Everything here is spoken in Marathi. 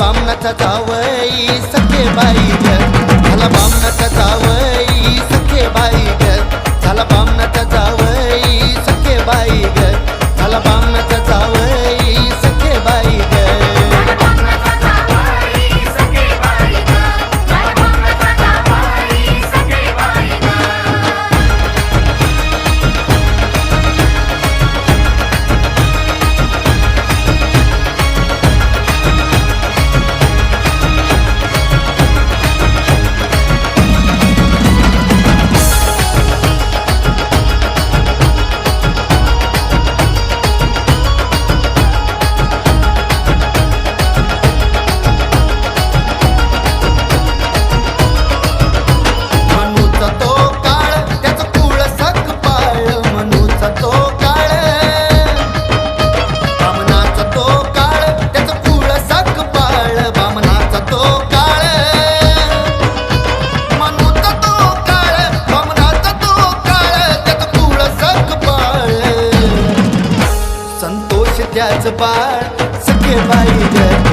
बामनाचा जावई सखे बाई. संतोष त्याच पाळ सखे बाई